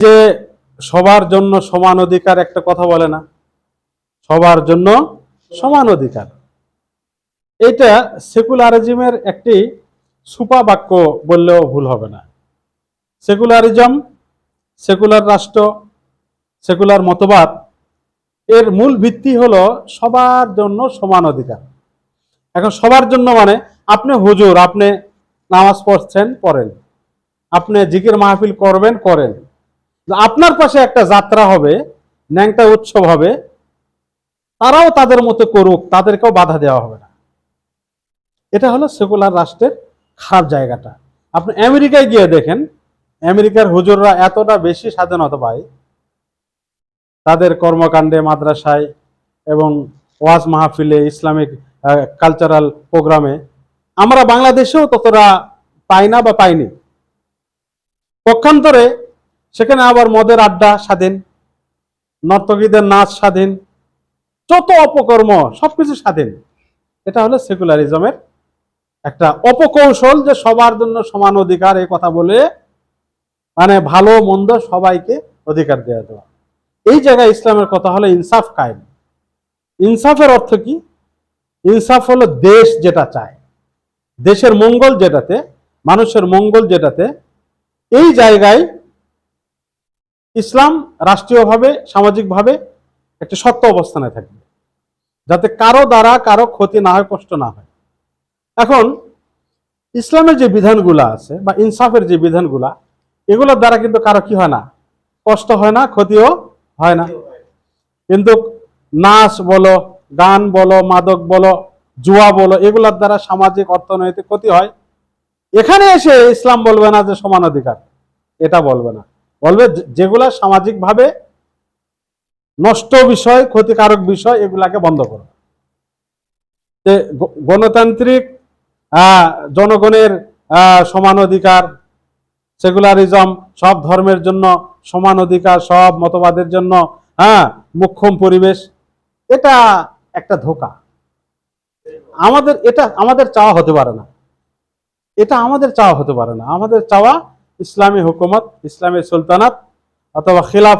যে সবার জন্য সমান অধিকার একটা কথা বলে না। সবার জন্য সমান অধিকার। এটা সেকুলারিজমের একটি সুপা বাক্য বললেও ভুল হবে না। সেকুলারিজম, সেকুলার রাষ্ট্র, সেকুলার মতবাদ, এর মূল ভিত্তি হলো সবার জন্য সমান অধিকার। এখন সবার জন্য মানে আপনি হুজুর, আপনি নামাজ পড়ছেন, পড়েন। আপনি জিকির মাহফিল করবেন, করেন। আপনার পাশে একটা যাত্রা হবে, ন্যাংটা উৎসব হবে, তারাও তাদের মতো করুক, তাদেরকেও বাধা দেওয়া হবে না। এটা হলো সেকুলার রাষ্ট্রের খারাপ জায়গাটা। আপনি আমেরিকায় গিয়ে দেখেন, আমেরিকার হুজুররা এতটা বেশি স্বাধীনতা পায়, তাদের কর্মকাণ্ডে মাদ্রাসায় এবং ওয়াজ মাহফিলে, ইসলামিক কালচারাল প্রোগ্রামে আমরা বাংলাদেশেও ততটা পাই না বা পাইনি। পক্ষান্তরে সেখানে আবার মদের আড্ডা স্বাধীন, নর্তকীদের নাচ স্বাধীন, যত অপকর্ম সবকিছু স্বাধীন। এটা হলো সেকুলারিজমের একটা অপকৌশল যে সবার জন্য সমান অধিকার, এই কথা বলে মানে ভালো, মন্দ সবাইকে অধিকার দেওয়া দেওয়া। এই জায়গায় ইসলামের কথা হলো ইনসাফ কায়েম। ইনসাফের অর্থ কি? ইনসাফ হলো দেশ যেটা চায়। দেশের মঙ্গল যেটাতে, মানুষের মঙ্গল যেটাতে, এই জায়গায় ইসলাম রাষ্ট্রীয়ভাবে, সামাজিকভাবে একটা সত্য অবস্থানে থাকবে। যাতে কারও দ্বারা কারও ক্ষতি না হয়, কষ্ট না হয়। এখন, ইসলামের যে বিধানগুলো আছে বা ইনসাফের যে বিধানগুলা, এগুলোর দ্বারা কিন্তু কারও কি হয় না? কষ্ট হয় না, ক্ষতিও হয় না। কিন্তু নাচ বলো, গান বলো, মাদক বলো, জুয়া বলো, এগুলোর দ্বারা সামাজিক, অর্থনৈতিক ক্ষতি হয়। এখানে এসে ইসলাম বলবে না যে সমান অধিকার। এটা বলবে না। বলবে যেগুলা সামাজিকভাবে নষ্ট বিষয়, ক্ষতিকারক বিষয়, এগুলাকে বন্ধ করো। গণতান্ত্রিক জনগণের সমান অধিকার সেকুলারিজম সব ধর্মের জন্য সমান অধিকার, সব মতবাদের জন্য হ্যাঁ মুখ্যম পরিবেশ, এটা একটা ধোকা। আমাদের এটা আমাদের চাওয়া হতে পারে না। এটা আমাদের চাওয়া হতে পারে না। আমাদের চাওয়া ইসলামী হুকুমত ইসলামী সুলতানাত অথবা খিলাফ